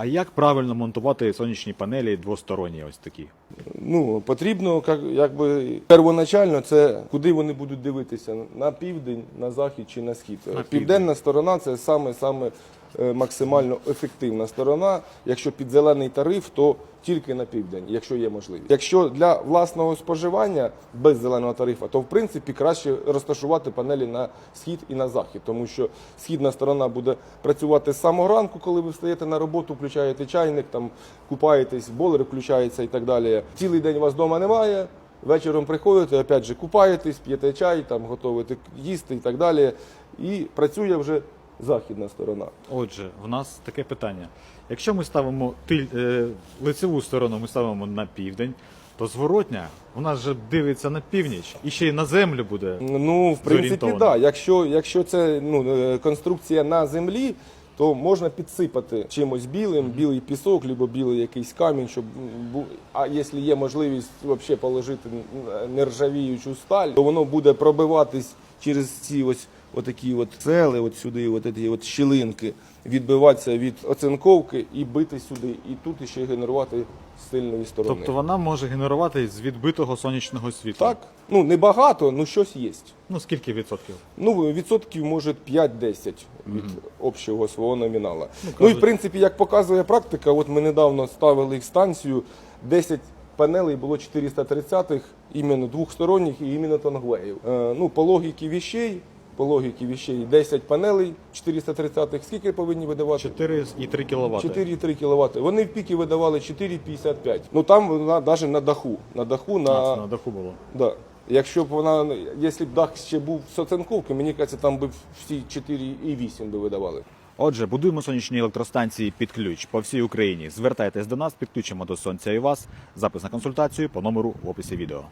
А як правильно монтувати сонячні панелі двосторонні ось такі? Ну, потрібно, як, якби первоначально, це куди вони будуть дивитися на південь, на захід чи на схід. південь. Південна сторона це саме саме максимально ефективна сторона. Якщо під зелений тариф, то тільки на південь, якщо є можливість. Якщо для власного споживання без зеленого тарифу, то в принципі краще розташувати панелі на схід і на захід, тому що східна сторона буде працювати з самого ранку, коли ви встаєте на роботу, включаєте чайник, там купаєтесь, болер включається і так далі. Цілий день у вас вдома немає. Вечором приходите, опять же, купаєтесь, п'єте чай, там готуєте їсти і так далі. І працює вже західна сторона. Отже, в нас таке питання. Якщо ми ставимо тиль, е, лицеву сторону, ми ставимо на південь, то зворотня у нас же дивиться на північ і ще й на землю буде. Ну, в принципі, так. Да. Якщо, якщо це ну, е, конструкція на землі, то можна підсипати чимось білим, білий пісок, або білий якийсь камінь, щоб бу- а якщо є можливість взагалі положити нержавіючу сталь, то воно буде пробиватись через ці ось отакі от цели, от сюди, от ці от щілинки, відбиватися від оцинковки і бити сюди, і тут ще генерувати з сильної сторони. Тобто вона може генерувати з відбитого сонячного світла. так, ну небагато, ну щось є. Ну скільки відсотків? Ну, відсотків може 5-10 від общого свого номінала. Ну, і кажуть- в принципі, як показує практика, от ми недавно ставили їх станцію, 10 панелей було 430-х, іменно двохсторонніх і іменно тонглеїв. Е, ну, по логіки віщей, по логіки віщей 10 панелей 430-х, скільки повинні видавати? 4,3 кВт. 4,3 кВт. Вони в піки видавали 4,55. Ну там навіть на даху. На даху на, на даху було. Да. Якщо б вона, якщо б дах ще був з оцинковки, мені кажеться, там би всі 4,8 би видавали. Отже, будуємо сонячні електростанції під ключ по всій Україні. Звертайтесь до нас, підключимо до сонця і вас. Запис на консультацію по номеру в описі відео.